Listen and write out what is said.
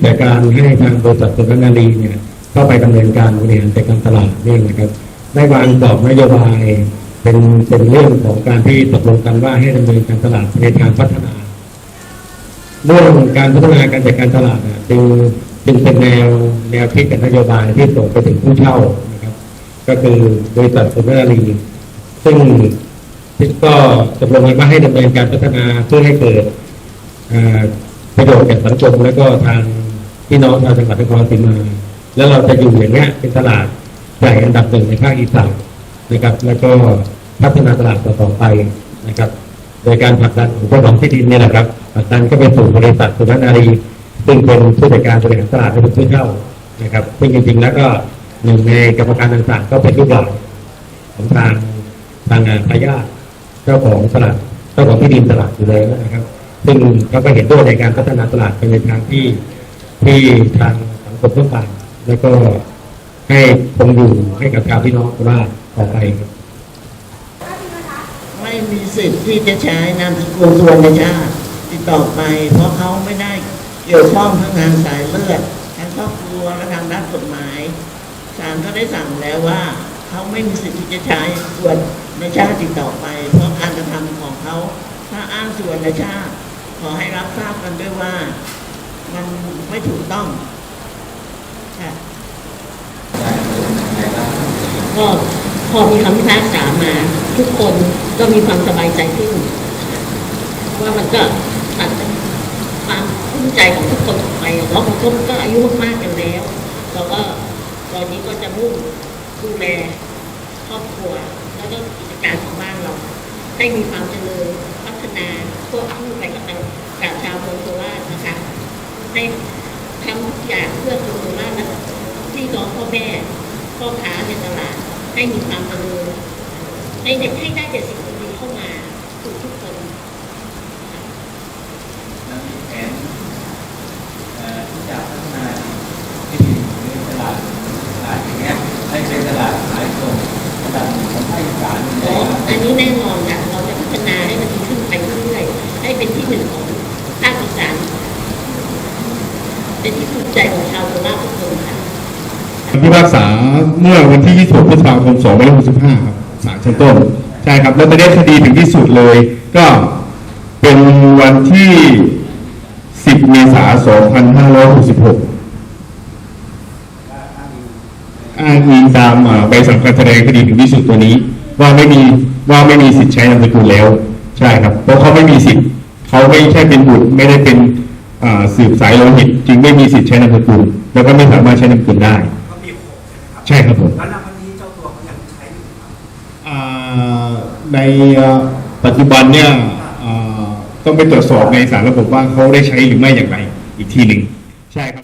แต่การให้ทางบริษัทสุนทรนารีเนี่ยเข้าไปดำเนินการบริหารจัดการตลาดนี่นะครับได้วางกรอบนโยบายเป็นเป็นเรื่องของการที่ตกลงกันว่าให้ดำเนินการตลาดในทางพัฒนาเรื่องการพัฒนาการจัดการตลาดน่ะจึงจึงเป็นแนวแนวคิดกับนโยบายที่ส่งไปถึงผู้เช่านะครับ ก็คือบริษัทสุนทรนารีซึ่งก็ตกลงกันว่าให้ดำเนินการพัฒนาเพื่อให้เกิดประโยชน์แก่สังคมและก็ทาง พี่น้องชาวจังหวัดนครราชสีมาแล้วเราจะอยู่อย่างเนี้ยเป็นตลาดใหญ่อันดับหนึ่งในภาคอีสานนะครับ แล้วก็พัฒนาตลาดต่อไปนะครับ โดยการผลักดันของเจ้าของที่ดินนี่แหละครับผลักดันก็ไปสู่บริษัทสุนทรนารีซึ่งเป็นผู้จัดการบริหารตลาดให้เป็นผู้เช่านะครับซึ่งจริงๆแล้วก็หนึ่งในกรรมการต่างๆ ก็เป็นลูกหลานของทางทางงานพายาเจ้าของตลาดเจ้าของที่ดินตลาดอยู่แล้วนะครับ ซึ่งเขาก็เห็นด้วยในการพัฒนาตลาดไปในทางที่ ที่ทางสังคมต้องการแล้วก็ให้คงอยู่ให้กับชาวพี่น้องโคราชต่อไปครับไม่มีสิทธิ์ที่จะใช้นามสกุลสุวรรณชาติติดต่อไป เพราะเขาไม่ได้เกี่ยวข้องทั้งทางสายเลือดทั้งครอบครัวและทางด้านกฎหมายศาลก็ได้สั่งแล้วว่าเขาไม่มีสิทธิ์ที่จะใช้ส่วนในชาติติดต่อไป เพราะการกระทำของเขาถ้าอ้างส่วนในชาติขอให้รับทราบกันด้วยว่า มันไม่ถูกต้องค่ะก็พอมีคำพิพากษามา ทุกคนก็มีความสบายใจขึ้นว่ามันก็ตัดความคุ้มใจของทุกคนออกไปเพราะบางคนก็อายุมากๆกันแล้วเราก็ตอนนี้ก็จะมุ่งดูแลครอบครัว แล้วก็กิจการของบ้านเรา ให้มีความเจริญพัฒนาพวกผู้ไปกับกับชาวเมืองโคราชนะคะ ให้ทำอย่างเพื่อคนโคราชและพี่น้องพ่อแม่พ่อค้าในตลาดให้มีความเจริญให้เด็กให้ได้แต่สิ่งดีๆเข้ามาสู่ทุกคนและมีแผนเอ่อที่จะพัฒนาที่ดินในตลาดตลาดอย่างเงี้ยให้เป็นตลาดขายส่งระดับของภาคอีสานเลอ๋อยครับอันนี้แน่นอนค่ะเราจะพัฒนาให้มันดีขึ้นไปเรื่อยๆให้เป็นที่หนึ่งของภาคอีสานเป็นที่ภูมิใจของชาวโคราชทุกคนค่ะ คำ พิพากษาเมื่อวันที่ 26 พฤษภาคม 2565 ครับศาลชั้นต้น ใช่ครับ แล้วไปได้คดีถึงที่สุดเลย ก็เป็นวันที่ 10 เมษายน 2566 อ้างอิงตามใบสั่งการแสดงคดีถึงที่สุดตัวนี้ ว่าไม่มีว่าไม่มีสิทธิ์ใช้นามสกุลแล้ว ใช่ครับ เพราะเขาไม่มีสิทธิ์เขาไม่ใช่เป็นบุตรไม่ได้เป็นสืบสายโลหิตจึงไม่มีสิทธิ์ใช้นามสกุลแล้วก็ไม่สามารถใช้นามสกุลได้ ใช่ไหมครับใช่ครับผมแล้วณวันนี้เจ้าตัวเขายังใช้อยู่ครับอ่าในอ่าปัจจุบันเนี่ยอ่าต้องไปตรวจสอบในสารระบบว่าเขาได้ใช้หรือไม่อย่างไรอีกทีหนึ่งใช่ครับ